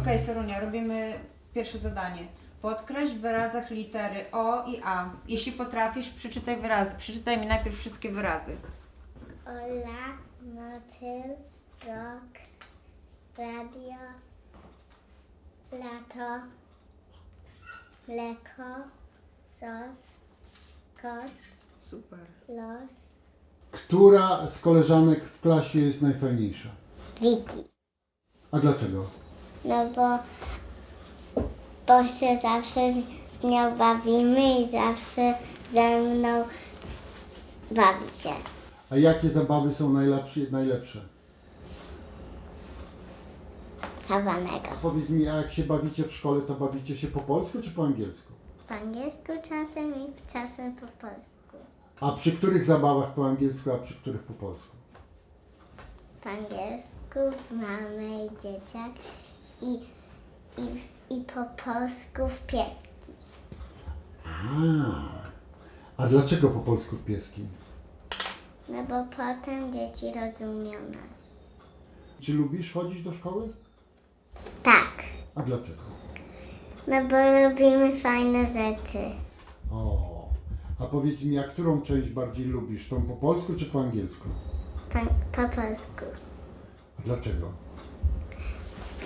Okej, Sorunia, robimy pierwsze zadanie. Podkreśl w wyrazach litery O i A. Jeśli potrafisz, przeczytaj wyrazy. Przeczytaj mi najpierw wszystkie wyrazy. Ola, motyl, rok, radio, lato, mleko, sos, kot, Super. los, Która z koleżanek w klasie jest najfajniejsza? wiki. A dlaczego? No bo, bo się zawsze z, nią bawimy i zawsze ze mną bawi się. A jakie zabawy są najlepsze? najlepsze? Chowanego. Powiedz mi, a jak się bawicie w szkole, to bawicie się po polsku czy po angielsku? Po angielsku czasem i czasem po polsku. A przy których zabawach po angielsku, a przy których po polsku? po angielsku mamy i dzieciak i, i, i po polsku w pieski. A, a dlaczego po polsku w pieski? No bo potem dzieci rozumią nas. Czy lubisz chodzić do szkoły? Tak, A dlaczego? no bo robimy fajne rzeczy. O, a powiedz mi, a którą część bardziej lubisz? Tą po polsku czy po angielsku? Po, po polsku. A dlaczego?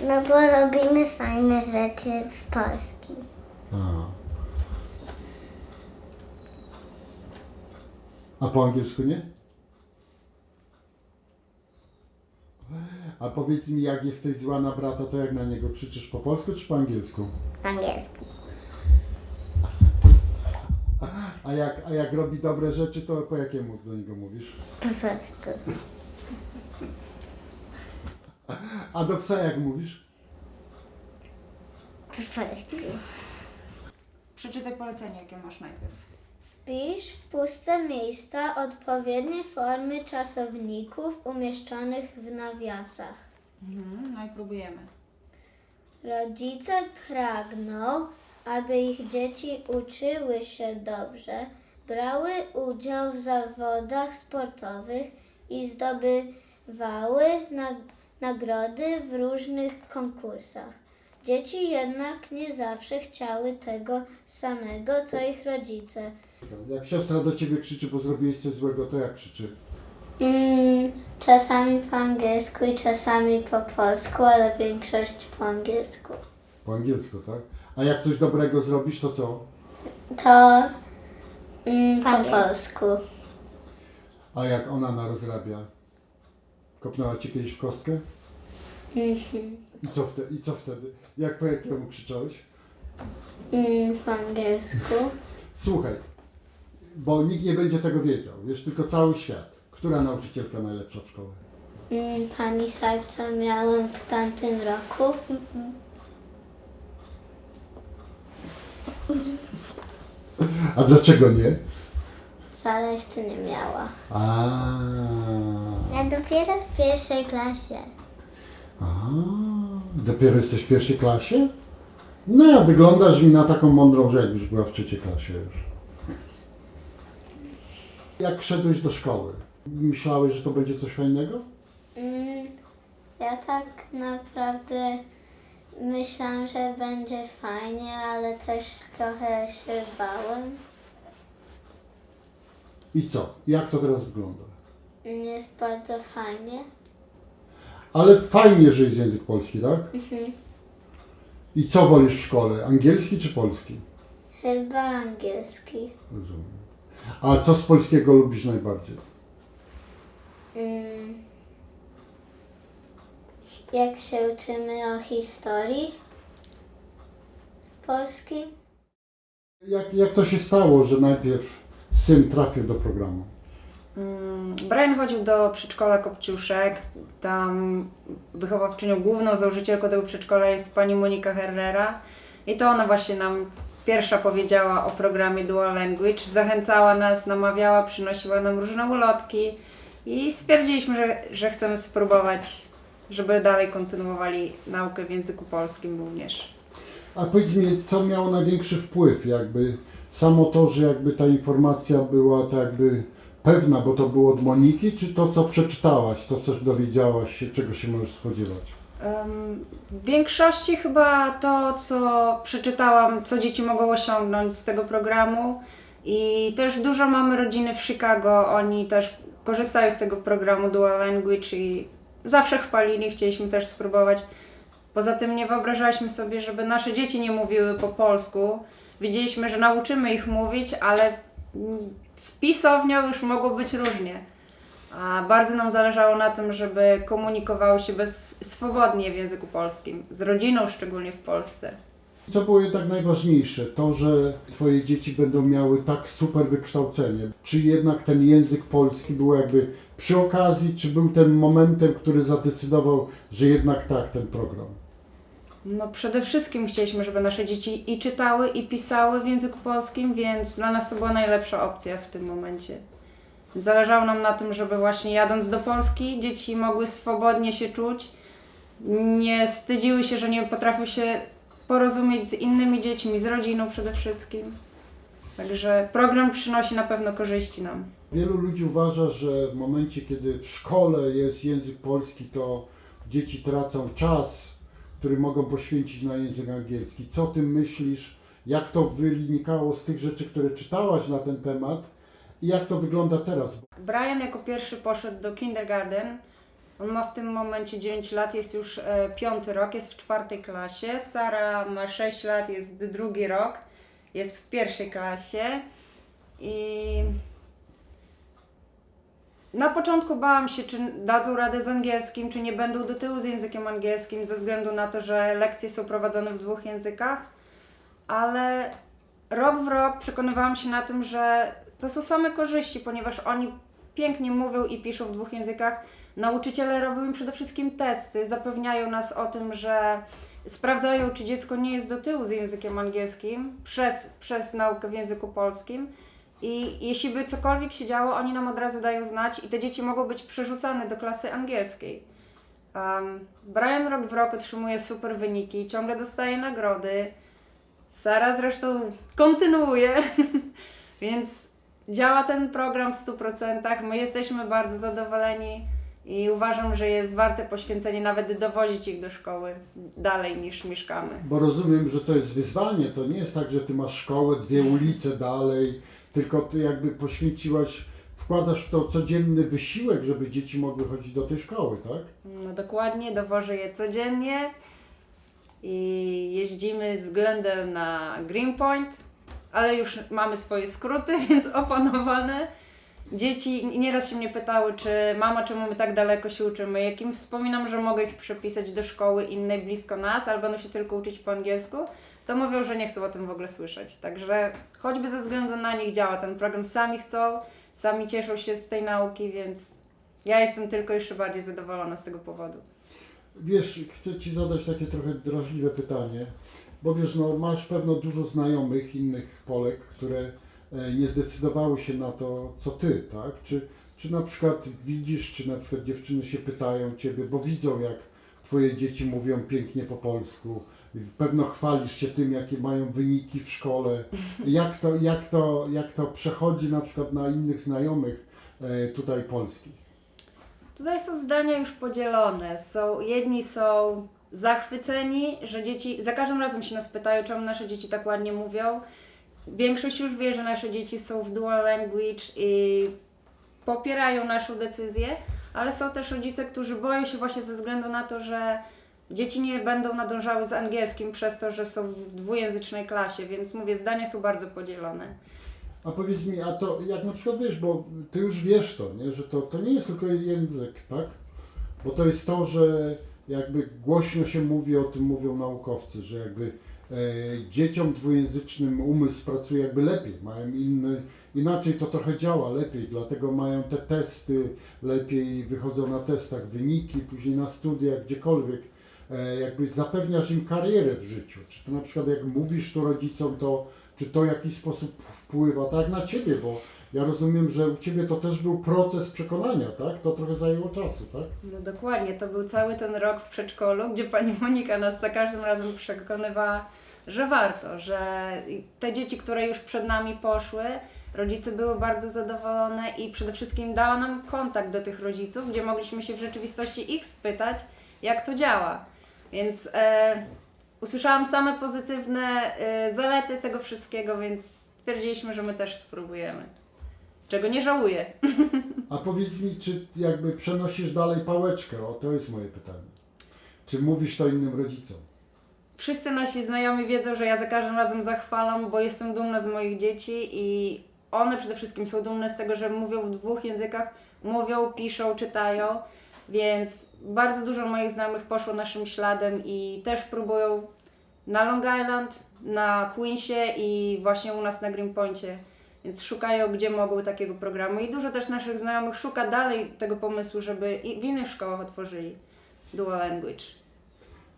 No bo robimy fajne rzeczy w polski. A. A po angielsku nie? A powiedz mi, jak jesteś zła na brata, to jak na niego krzyczysz po polsku czy po angielsku? Po angielsku. A jak, a jak robi dobre rzeczy, to po jakiemu do niego mówisz? Po polsku. A do psa jak mówisz? Po polsku. Przeczytaj polecenie, jakie masz najpierw. Wpisz w puste miejsca odpowiednie formy czasowników umieszczonych w nawiasach. Mhm, no i próbujemy. Rodzice pragną, aby ich dzieci uczyły się dobrze, brały udział w zawodach sportowych i zdobywały nag- nagrody w różnych konkursach. Dzieci jednak nie zawsze chciały tego samego, co ich rodzice. Jak siostra do ciebie krzyczy, bo zrobiłeś coś złego, to jak krzyczy? Mm, czasami po angielsku i czasami po polsku, ale większość po angielsku. Po angielsku, tak? A jak coś dobrego zrobisz, to co? To mm, po polsku. A jak ona narozrabia? Kopnęła cię kiedyś w kostkę? Mhm. I co, wtedy, I co wtedy? Jak po jakiemu krzyczałeś? Mm, po angielsku. Słuchaj, bo nikt nie będzie tego wiedział, wiesz, tylko cały świat. Która nauczycielka najlepsza w szkole? Mm, pani Saj, co miałem w tamtym roku. A dlaczego nie? Sara jeszcze nie miała. A, Ja dopiero w pierwszej klasie. a dopiero jesteś w pierwszej klasie? No, wyglądasz mi na taką mądrą, że jakbyś była w trzeciej klasie już. Jak szedłeś do szkoły, myślałeś, że to będzie coś fajnego? Mm, ja tak naprawdę myślałam, że będzie fajnie, ale też trochę się bałem. I co? Jak to teraz wygląda? Jest bardzo fajnie. Ale fajnie, że jest język polski, tak? I co wolisz w szkole? Angielski czy polski? Chyba angielski. Rozumiem. A co z polskiego lubisz najbardziej? Mm. Jak się uczymy o historii polskim? Jak, jak to się stało, że najpierw syn trafił do programu? Mm, Brian chodził do przedszkola Kopciuszek. Tam wychowawczynią główną, założycielką tego przedszkola jest pani Monika Herrera. I to ona właśnie nam pierwsza powiedziała o programie Dual Language. Zachęcała nas, namawiała, przynosiła nam różne ulotki. I stwierdziliśmy, że, że chcemy spróbować, żeby dalej kontynuowali naukę w języku polskim również. A powiedz mi, co miało największy wpływ? Jakby samo to, że jakby ta informacja była tak jakby pewna, bo to było od Moniki, czy to, co przeczytałaś, to, co dowiedziałaś się, czego się możesz spodziewać? W większości chyba to, co przeczytałam, co dzieci mogą osiągnąć z tego programu. I też dużo mamy rodziny w Chicago, oni też korzystają z tego programu Dual Language i zawsze chwalili, chcieliśmy też spróbować. Poza tym nie wyobrażaliśmy sobie, żeby nasze dzieci nie mówiły po polsku. Wiedzieliśmy, że nauczymy ich mówić, ale z pisownią już mogło być różnie. A bardzo nam zależało na tym, żeby komunikowały się bez, swobodnie w języku polskim, z rodziną szczególnie w Polsce. Co było jednak najważniejsze? To, że Twoje dzieci będą miały tak super wykształcenie. Czy jednak ten język polski był jakby przy okazji, czy był tym momentem, który zadecydował, że jednak tak, ten program? No przede wszystkim chcieliśmy, żeby nasze dzieci i czytały, i pisały w języku polskim, więc dla nas to była najlepsza opcja w tym momencie. Zależało nam na tym, żeby właśnie jadąc do Polski, dzieci mogły swobodnie się czuć, nie wstydziły się, że nie potrafią się porozumieć z innymi dziećmi, z rodziną przede wszystkim. Także program przynosi na pewno korzyści nam. Wielu ludzi uważa, że w momencie, kiedy w szkole jest język polski, to dzieci tracą czas, który mogą poświęcić na język angielski. Co ty myślisz? Jak to wynikało z tych rzeczy, które czytałaś na ten temat i jak to wygląda teraz? Brian jako pierwszy poszedł do kindergarten. On ma w tym momencie 9 lat, jest już e, piąty rok, jest w czwartej klasie. Sara ma 6 lat, jest drugi rok, jest w pierwszej klasie. I na początku bałam się, czy dadzą radę z angielskim, czy nie będą do tyłu z językiem angielskim, ze względu na to, że lekcje są prowadzone w dwóch językach. Ale rok w rok przekonywałam się na tym, że to są same korzyści, ponieważ oni pięknie mówią i piszą w dwóch językach. Nauczyciele robią im przede wszystkim testy, zapewniają nas o tym, że sprawdzają, czy dziecko nie jest do tyłu z językiem angielskim przez, przez naukę w języku polskim. I jeśli by cokolwiek się działo, oni nam od razu dają znać i te dzieci mogą być przerzucane do klasy angielskiej. Um, Brian rok w rok otrzymuje super wyniki, ciągle dostaje nagrody. Sara zresztą kontynuuje, więc działa ten program w 100%. My jesteśmy bardzo zadowoleni i uważam, że jest warte poświęcenie nawet dowozić ich do szkoły dalej niż mieszkamy. Bo rozumiem, że to jest wyzwanie. To nie jest tak, że ty masz szkołę dwie ulice dalej, tylko ty jakby poświęciłaś, wkładasz w to codzienny wysiłek, żeby dzieci mogły chodzić do tej szkoły, tak? No dokładnie, dowożę je codziennie i jeździmy względem na Greenpoint, ale już mamy swoje skróty, więc opanowane. Dzieci nieraz się mnie pytały, czy mama, czemu my tak daleko się uczymy. Jak im wspominam, że mogę ich przepisać do szkoły innej blisko nas, ale będą się tylko uczyć po angielsku, to mówią, że nie chcą o tym w ogóle słyszeć. Także choćby ze względu na nich działa ten program, sami chcą, sami cieszą się z tej nauki, więc ja jestem tylko jeszcze bardziej zadowolona z tego powodu. Wiesz, chcę Ci zadać takie trochę drażliwe pytanie, bo wiesz, no masz pewno dużo znajomych innych Polek, które e, nie zdecydowały się na to, co Ty, tak? Czy, czy na przykład widzisz, czy na przykład dziewczyny się pytają Ciebie, bo widzą jak Twoje dzieci mówią pięknie po polsku, pewno chwalisz się tym, jakie mają wyniki w szkole, jak to, jak to, jak to przechodzi na przykład na innych znajomych e, tutaj polskich? Tutaj są zdania już podzielone. Są, jedni są zachwyceni, że dzieci za każdym razem się nas pytają, czemu nasze dzieci tak ładnie mówią. Większość już wie, że nasze dzieci są w dual language i popierają naszą decyzję, ale są też rodzice, którzy boją się właśnie ze względu na to, że dzieci nie będą nadążały z angielskim przez to, że są w dwujęzycznej klasie, więc mówię, zdania są bardzo podzielone. A powiedz mi, a to jak na przykład wiesz, bo ty już wiesz to, nie? że to, to nie jest tylko język, tak? Bo to jest to, że jakby głośno się mówi, o tym mówią naukowcy, że jakby e, dzieciom dwujęzycznym umysł pracuje jakby lepiej, mają inny, inaczej to trochę działa lepiej, dlatego mają te testy, lepiej wychodzą na testach wyniki, później na studiach, gdziekolwiek. E, jakby zapewniasz im karierę w życiu. Czy to na przykład jak mówisz to rodzicom, to czy to w jakiś sposób wpływa tak na Ciebie, bo ja rozumiem, że u Ciebie to też był proces przekonania, tak? To trochę zajęło czasu, tak? No dokładnie, to był cały ten rok w przedszkolu, gdzie pani Monika nas za każdym razem przekonywała, że warto, że te dzieci, które już przed nami poszły, rodzice były bardzo zadowolone i przede wszystkim dała nam kontakt do tych rodziców, gdzie mogliśmy się w rzeczywistości ich spytać, jak to działa. Więc e, usłyszałam same pozytywne e, zalety tego wszystkiego, więc stwierdziliśmy, że my też spróbujemy. Czego nie żałuję. A powiedz mi, czy jakby przenosisz dalej pałeczkę? O, to jest moje pytanie. Czy mówisz to innym rodzicom? Wszyscy nasi znajomi wiedzą, że ja za każdym razem zachwalam, bo jestem dumna z moich dzieci i one przede wszystkim są dumne z tego, że mówią w dwóch językach, mówią, piszą, czytają, więc bardzo dużo moich znajomych poszło naszym śladem i też próbują na Long Island, na Queensie i właśnie u nas na Greenpointie, więc szukają gdzie mogą takiego programu i dużo też naszych znajomych szuka dalej tego pomysłu, żeby i w innych szkołach otworzyli dual language.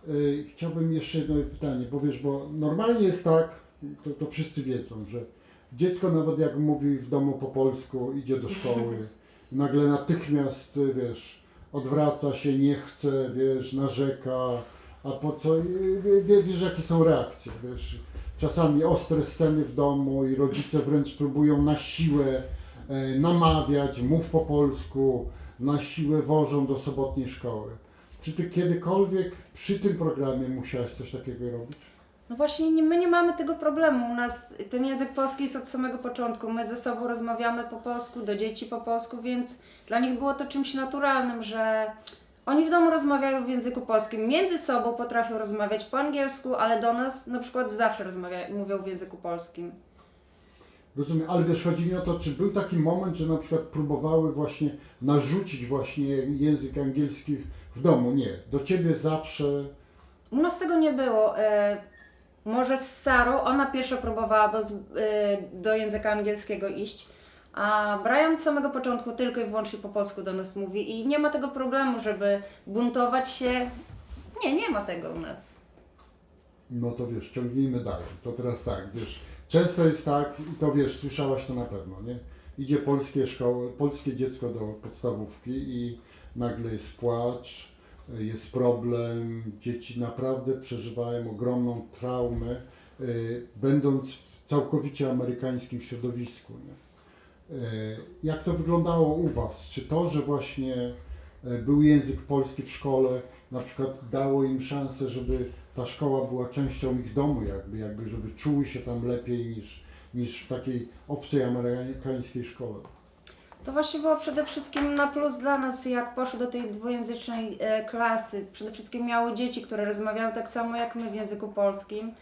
Y, Chciałbym jeszcze jedno pytanie, bo wiesz, bo normalnie jest tak, to, to wszyscy wiedzą, że dziecko nawet jak mówi w domu po polsku, idzie do szkoły, nagle natychmiast, y, wiesz, odwraca się, nie chce, wiesz, narzeka, a po co, wiesz jakie są reakcje, wiesz, czasami ostre sceny w domu i rodzice wręcz próbują na siłę e, namawiać, mów po polsku, na siłę wożą do sobotniej szkoły. Czy ty kiedykolwiek przy tym programie musiałeś coś takiego robić? No właśnie, nie, my nie mamy tego problemu. U nas ten język polski jest od samego początku. My ze sobą rozmawiamy po polsku, do dzieci po polsku, więc dla nich było to czymś naturalnym, że oni w domu rozmawiają w języku polskim. Między sobą potrafią rozmawiać po angielsku, ale do nas na przykład zawsze rozmawia, mówią w języku polskim. Rozumiem, ale wiesz, chodzi mi o to, czy był taki moment, że na przykład próbowały właśnie narzucić właśnie język angielski w domu? Nie. Do ciebie zawsze U nas tego nie było. E, może z Sarą, ona pierwsza próbowała bo z, e, do języka angielskiego iść, a Brian od samego początku tylko i wyłącznie po polsku do nas mówi i nie ma tego problemu, żeby buntować się. Nie, nie ma tego u nas. No to wiesz, ciągnijmy dalej. To teraz tak, wiesz, często jest tak, i to wiesz, słyszałaś to na pewno, nie? Idzie polskie szkoły, polskie dziecko do podstawówki i nagle jest płacz, jest problem, dzieci naprawdę przeżywają ogromną traumę, y, będąc w całkowicie amerykańskim środowisku. Y, Jak to wyglądało u Was? Czy to, że właśnie y, był język polski w szkole, na przykład dało im szansę, żeby ta szkoła była częścią ich domu, jakby, jakby żeby czuły się tam lepiej niż, niż w takiej obcej amerykańskiej szkole. To właśnie było przede wszystkim na plus dla nas, jak poszły do tej dwujęzycznej e, klasy. Przede wszystkim miały dzieci, które rozmawiały tak samo jak my w języku polskim.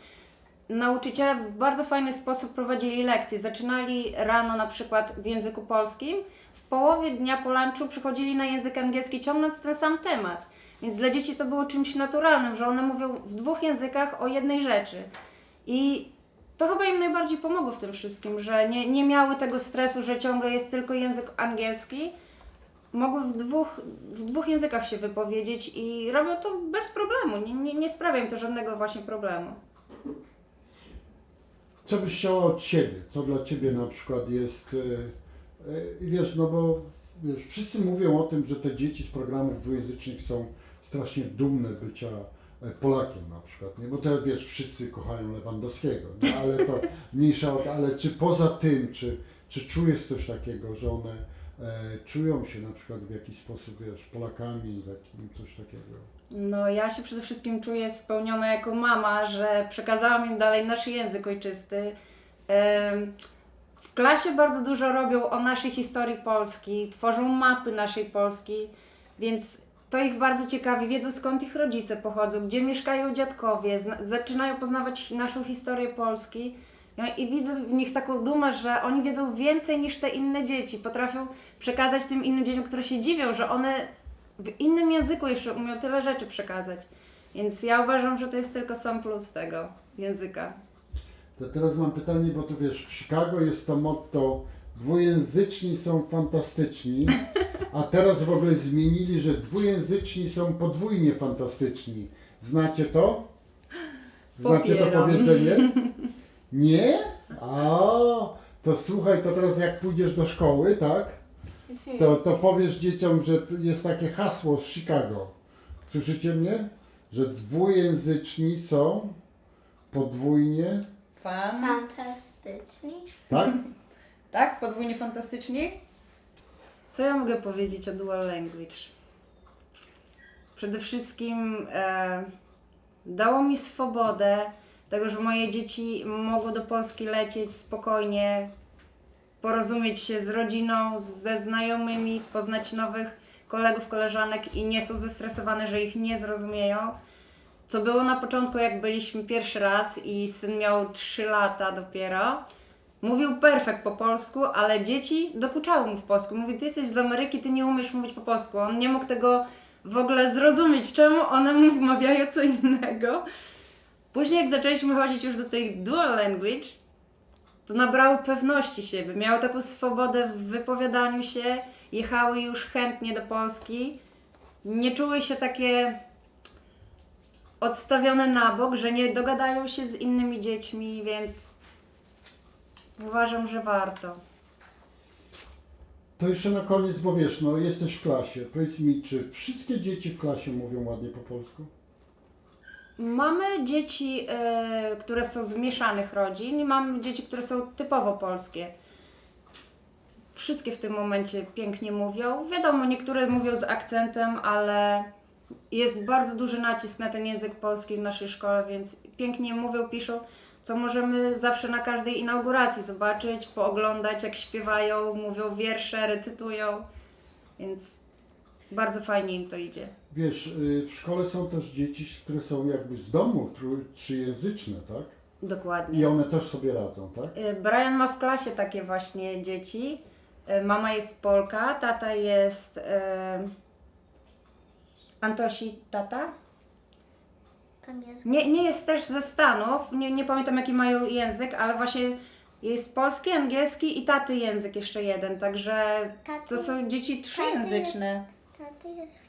Nauczyciele w bardzo fajny sposób prowadzili lekcje. Zaczynali rano na przykład w języku polskim, w połowie dnia po lunchu przechodzili na język angielski, ciągnąc ten sam temat. Więc dla dzieci to było czymś naturalnym, że one mówią w dwóch językach o jednej rzeczy. I to chyba im najbardziej pomogło w tym wszystkim, że nie, nie miały tego stresu, że ciągle jest tylko język angielski. Mogły w dwóch, w dwóch językach się wypowiedzieć i robią to bez problemu. Nie, nie, nie sprawia im to żadnego właśnie problemu. Co byś chciała od siebie? Co dla Ciebie na przykład jest, e, e, wiesz, no bo wiesz, wszyscy mówią o tym, że te dzieci z programów dwujęzycznych są strasznie dumne bycia Polakiem na przykład, nie? Bo te, wiesz, wszyscy kochają Lewandowskiego, nie? ale to mniejsza o to, ale czy poza tym, czy, czy czujesz coś takiego, że one e, czują się na przykład w jakiś sposób, wiesz, Polakami, takim, coś takiego? No, ja się przede wszystkim czuję spełniona jako mama, że przekazałam im dalej nasz język ojczysty. W klasie bardzo dużo robią o naszej historii Polski, tworzą mapy naszej Polski, więc to ich bardzo ciekawi. Wiedzą skąd ich rodzice pochodzą, gdzie mieszkają dziadkowie, zaczynają poznawać naszą historię Polski. Ja- I widzę w nich taką dumę, że oni wiedzą więcej niż te inne dzieci. Potrafią przekazać tym innym dzieciom, które się dziwią, że one w innym języku jeszcze umiał tyle rzeczy przekazać. Więc ja uważam, że to jest tylko sam plus tego języka. To teraz mam pytanie, bo tu wiesz, w Chicago jest to motto dwujęzyczni są fantastyczni, a teraz w ogóle zmienili, że dwujęzyczni są podwójnie fantastyczni. Znacie to? Znacie to Popieram. powiedzenie? Nie? A, to słuchaj, to teraz jak pójdziesz do szkoły, tak? To, to powiesz dzieciom, że t- jest takie hasło z Chicago. Słyszycie mnie? Że dwujęzyczni są podwójnie, Fan. Fantastyczni. tak? Tak? Podwójnie fantastyczni? Co ja mogę powiedzieć o dual language? Przede wszystkim e, Dało mi swobodę, tego, że moje dzieci mogły do Polski lecieć spokojnie, porozumieć się z rodziną, ze znajomymi, poznać nowych kolegów, koleżanek i nie są zestresowane, że ich nie zrozumieją. Co było na początku, jak byliśmy pierwszy raz i syn miał 3 lata dopiero. Mówił perfekt po polsku, ale dzieci dokuczały mu w polsku. Mówi, ty jesteś z Ameryki, ty nie umiesz mówić po polsku. On nie mógł tego w ogóle zrozumieć, czemu one mu wmawiają co innego. Później jak zaczęliśmy chodzić już do tej dual language, to nabrały pewności siebie, miały taką swobodę w wypowiadaniu się, jechały już chętnie do Polski, nie czuły się takie odstawione na bok, że nie dogadają się z innymi dziećmi, więc uważam, że warto. To jeszcze na koniec, bo wiesz, no jesteś w klasie. Powiedz mi, czy wszystkie dzieci w klasie mówią ładnie po polsku? Mamy dzieci, e, które są z mieszanych rodzin i mamy dzieci, które są typowo polskie. Wszystkie w tym momencie pięknie mówią. Wiadomo, niektóre mówią z akcentem, ale jest bardzo duży nacisk na ten język polski w naszej szkole, więc pięknie mówią, piszą, co możemy zawsze na każdej inauguracji zobaczyć, pooglądać, jak śpiewają, mówią wiersze, recytują, więc bardzo fajnie im to idzie. Wiesz, y, w szkole są też dzieci, które są jakby z domu trzyjęzyczne, tak? Dokładnie. I one też sobie radzą, tak? Y, Brian ma w klasie takie właśnie dzieci. Y, Mama jest Polka, tata jest Antosi tata. Angielski. Nie, nie jest też ze Stanów, nie, nie pamiętam jaki mają język, ale właśnie jest polski, angielski i taty język jeszcze jeden, także Taty- to są dzieci trzyjęzyczne. Taty jest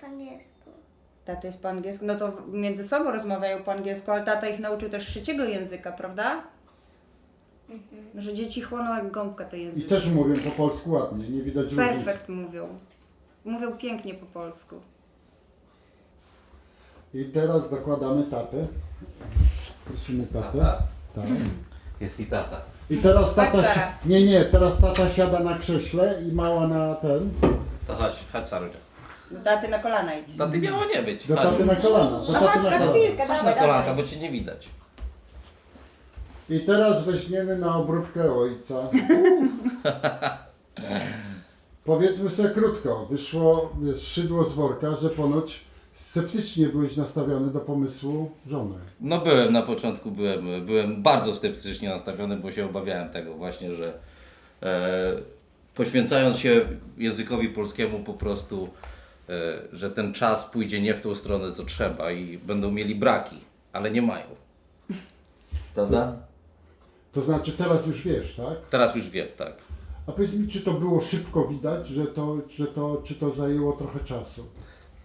po angielsku. Tata jest po angielsku, no to w- między sobą rozmawiają po angielsku, ale tata ich nauczył też trzeciego języka, prawda? Że dzieci chłoną jak gąbka te I języki. też mówią po polsku ładnie, nie widać różnicy. Perfekt mówią. Mówią pięknie po polsku. I teraz dokładamy tatę. Prosimy tatę. Tata. Tak. Jest i tata. I teraz tata. Si- Sara. Nie, nie, teraz tata siada na krześle i mała na ten. To chodź, chodź Sarusia. Do taty na kolana idź. Taty miało nie być. Do Chodź. taty na kolana. Do No taty chodź na na kolana. chwilkę, Chodź na dawaj, kolanka, dawaj. bo cię nie widać. I teraz weźmiemy na obróbkę ojca. Powiedzmy sobie krótko, wyszło szydło z worka, że ponoć sceptycznie byłeś nastawiony do pomysłu żony. No byłem na początku, byłem, byłem bardzo sceptycznie nastawiony, bo się obawiałem tego właśnie, że e, poświęcając się językowi polskiemu po prostu, e, że ten czas pójdzie nie w tą stronę, co trzeba i będą mieli braki, ale nie mają. Prawda? To znaczy teraz już wiesz, tak? Teraz już wiem, tak. A powiedz mi, czy to było szybko widać, że to, że to, czy to zajęło trochę czasu?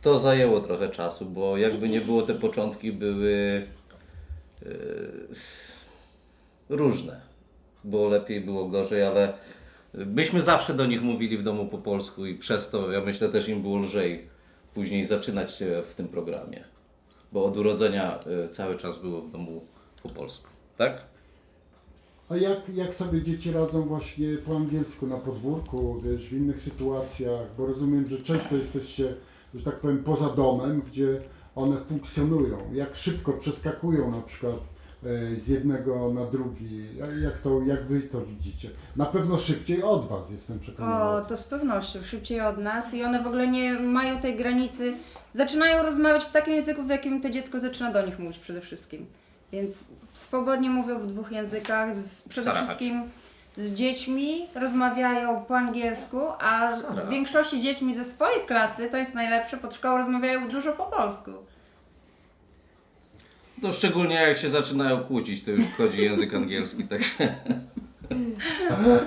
To zajęło trochę czasu, bo jakby nie było, te początki były e, różne. Było lepiej, było gorzej, ale myśmy zawsze do nich mówili w domu po polsku i przez to, ja myślę, też im było lżej później zaczynać się w tym programie. Bo od urodzenia e, cały czas było w domu po polsku, tak? A jak, jak sobie dzieci radzą właśnie po angielsku na podwórku, wiesz, w innych sytuacjach? Bo rozumiem, że często jesteście, że tak powiem, poza domem, gdzie one funkcjonują. Jak szybko przeskakują na przykład e, z jednego na drugi? Jak- to, jak wy to widzicie? Na pewno szybciej od was, jestem O, przekonany. to z pewnością, szybciej od nas i one w ogóle nie mają tej granicy. Zaczynają rozmawiać w takim języku, w jakim to dziecko zaczyna do nich mówić przede wszystkim. Więc swobodnie mówią w dwóch językach, z, przede wszystkim z dziećmi rozmawiają po angielsku, a w większości z dziećmi ze swojej klasy, to jest najlepsze, pod szkołą rozmawiają dużo po polsku. To szczególnie jak się zaczynają kłócić, to już wchodzi język angielski, także...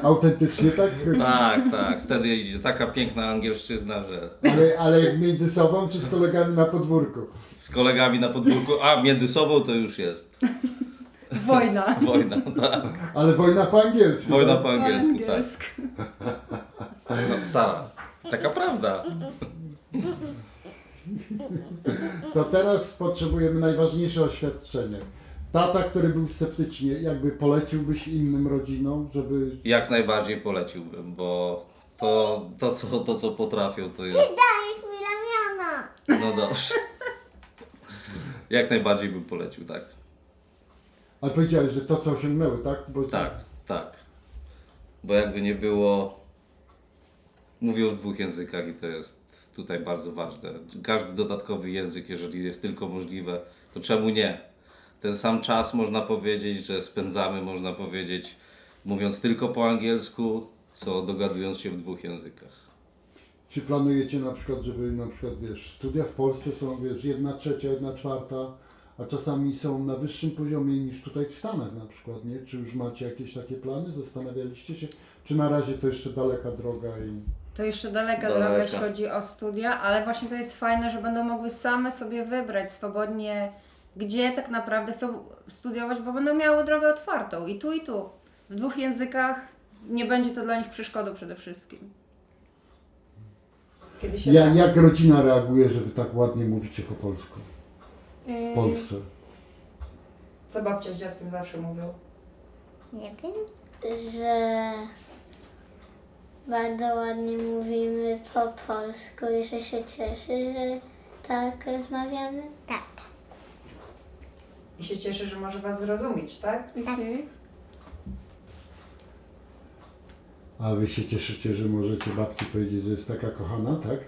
Autentycznie tak? Tak, tak, wtedy idzie taka piękna angielszczyzna, że... Ale, ale między sobą czy z kolegami na podwórku? z kolegami na podwórku, a między sobą to już jest Wojna. wojna. Tak. Ale wojna po angielsku. Wojna tak? po angielsku, tak. No, Sara, taka prawda. To teraz potrzebujemy najważniejsze oświadczenie. Tata, który był sceptycznie, jakby poleciłbyś innym rodzinom, żeby... Jak najbardziej poleciłbym, bo to, to, co, to co potrafią, to jest... Dajesz mi ramiona. No dobrze. jak najbardziej bym polecił, tak. Ale powiedziałeś, że to co osiągnęły, tak? Bo Tak, tak. Bo jakby nie było, mówią w dwóch językach i to jest tutaj bardzo ważne. Każdy dodatkowy język, jeżeli jest tylko możliwe, to czemu nie? Ten sam czas można powiedzieć, że spędzamy, można powiedzieć, mówiąc tylko po angielsku, co dogadując się w dwóch językach. Czy planujecie na przykład, żeby na przykład, wiesz, studia w Polsce są, wiesz, jedna trzecia, jedna czwarta, a czasami są na wyższym poziomie niż tutaj w Stanach na przykład, nie? Czy już macie jakieś takie plany? Zastanawialiście się? Czy na razie to jeszcze daleka droga i... To jeszcze daleka, Daleka. droga, jeśli chodzi o studia, ale właśnie to jest fajne, że będą mogły same sobie wybrać swobodnie, gdzie tak naprawdę chcą studiować, bo będą miały drogę otwartą i tu, i tu. W dwóch językach nie będzie to dla nich przeszkodą przede wszystkim. Kiedy się Ja, jak rodzina reaguje, że wy tak ładnie mówicie po polsku w Polsce? Co babcia z dziadkiem zawsze mówią? Nie wiem. Że bardzo ładnie mówimy po polsku i że się cieszy, że tak rozmawiamy. Tak. I się cieszę, że może Was zrozumieć, tak? Mhm. A wy się cieszycie, że możecie babci powiedzieć, że jest taka kochana, tak?